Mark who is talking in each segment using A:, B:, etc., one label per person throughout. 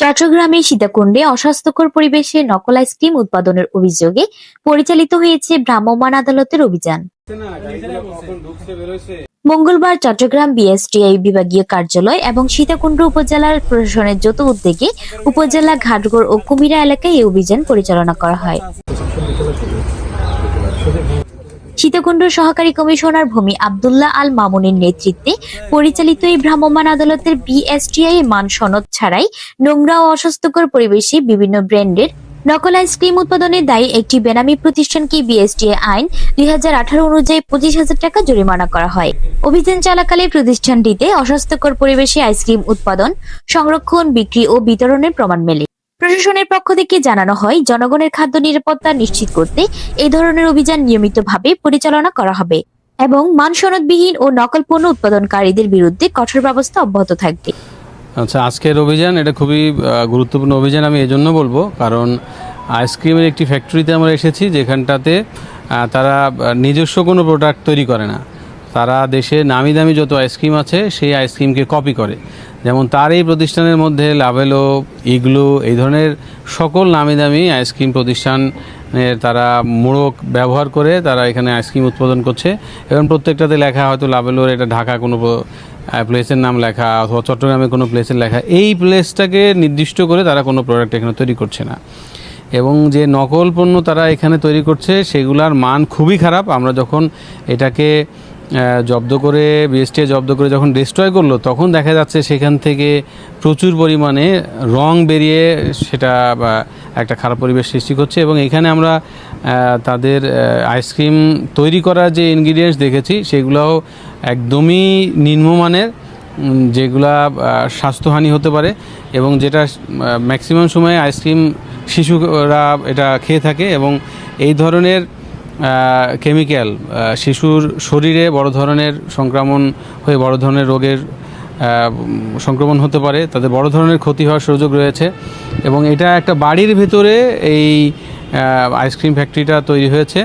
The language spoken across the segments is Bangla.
A: চট্টগ্রামের সীতাকুণ্ডে অস্বাস্থ্যকর পরিবেশে নকল আইসক্রিম উৎপাদনের অভিযোগে পরিচালিত হয়েছে ভ্রাম্যমাণ আদালতের অভিযান। মঙ্গলবার চট্টগ্রাম বিএসটিআই বিভাগীয় কার্যালয় এবং সীতাকুণ্ড উপজেলার প্রশাসনের যৌথ উদ্যোগে উপজেলা ঘাটগড় ও কুমিরা এলাকায় এই অভিযান পরিচালনা করা হয়। সীতাকুণ্ড সহকারী কমিশনার ভূমি আবদুল্লাহ আল মামুনের নেতৃত্বে পরিচালিত এই ভ্রাম্যমাণ আদালতের বিএসটিআই এর মান সনদ ছাড়াই নোংরা ও অস্বাস্থ্যকর পরিবেশে বিভিন্ন ব্র্যান্ডের নকল আইসক্রিম উৎপাদনের দায়ী একটি বেনামি প্রতিষ্ঠানকে বিএসটিআই আইন দুই হাজার আঠারো অনুযায়ী পঁচিশ হাজার টাকা জরিমানা করা হয়। অভিযান চলাকালে প্রতিষ্ঠানটিতে অস্বাস্থ্যকর পরিবেশে আইসক্রিম উৎপাদন, সংরক্ষণ, বিক্রি ও বিতরণের প্রমাণ মেলে। প্রশাসনের পক্ষ থেকে জানানো হয়, জনগণের খাদ্য নিরাপত্তা নিশ্চিত করতে এই ধরনের অভিযান নিয়মিতভাবে পরিচালনা করা হবে এবং মানসনদবিহীন ও নকল পণ্য উৎপাদনকারীদের বিরুদ্ধে কঠোর ব্যবস্থা অব্যাহত থাকবে।
B: আচ্ছা আজকের অভিযান এটা খুবই গুরুত্বপূর্ণ অভিযান আমি এজন্য বলব, কারণ আইসক্রিমের একটি ফ্যাক্টরিতে আমরা এসেছি যেখানটাতে তারা নিজস্ব কোনো প্রোডাক্ট তৈরি করে না। তারা দেশে নামি দামি যত আইসক্রিম আছে, সেই আইসক্রিমকে কপি করে। যেমন তার এই প্রতিষ্ঠানের মধ্যে লাভেলো, ইগলু, এই ধরনের সকল নামি দামি আইসক্রিম প্রতিষ্ঠানের তারা মোড়ক ব্যবহার করে তারা এখানে আইসক্রিম উৎপাদন করছে। এবং প্রত্যেকটাতে লেখা হয়তো লাভেলোর এটা ঢাকা কোনো প্লেসের নাম লেখা অথবা চট্টগ্রামে কোনো প্লেসের লেখা। এই প্লেসটাকে নির্দিষ্ট করে তারা কোনো প্রোডাক্ট এখানে তৈরি করছে না। এবং যে নকল পণ্য তারা এখানে তৈরি করছে, সেগুলার মান খুবই খারাপ। আমরা যখন এটাকে জব্দ করে বিএসটি জব্দ করে যখন ডিস্ট্রয় করল, তখন দেখা যাচ্ছে সেখান থেকে প্রচুর পরিমাণে রং বেরিয়ে সেটা একটা খারাপ পরিবেশ সৃষ্টি করছে। এবং এখানে আমরা তাদের আইসক্রিম তৈরি করার যে ইনগ্রিডিয়েন্টস দেখেছি, সেগুলোও একদমই নিম্নমানের যেগুলা স্বাস্থ্যহানি হতে পারে। এবং যেটা ম্যাক্সিমাম সময়ে আইসক্রিম শিশুরা এটা খেয়ে থাকে। এবং এই ধরনের কেমিক্যাল শিশুর শরীরে বড় ধরনের সংক্রমণ হয়ে বড় ধরনের রোগের সংক্রমণ হতে পারে, তাদের বড় ধরনের ক্ষতি হওয়ার সুযোগ রয়েছে এবং এটা একটা বাড়ির ভেতরে এই আইসক্রিম ফ্যাক্টরিটা তৈরি হয়েছে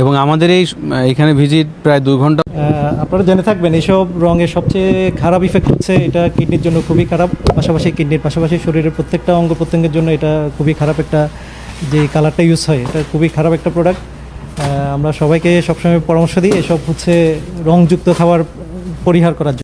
B: এবং আমাদের এই, এখানে ভিজিট প্রায় দু
C: ঘণ্টা আপনারা জেনে থাকবেন এইসব রঙের সবচেয়ে খারাপ ইফেক্ট হচ্ছে এটা কিডনির জন্য খুবই খারাপ, পাশাপাশি কিডনির পাশাপাশি শরীরের প্রত্যেকটা অঙ্গ প্রত্যঙ্গের জন্য এটা খুবই খারাপ একটা যে কালারটা ইউজ হয়, এটা খুবই খারাপ একটা প্রোডাক্ট আমরা সবাইকে সবসময় পরামর্শ দিই এসব হচ্ছে রংযুক্ত খাবার পরিহার করার জন্য।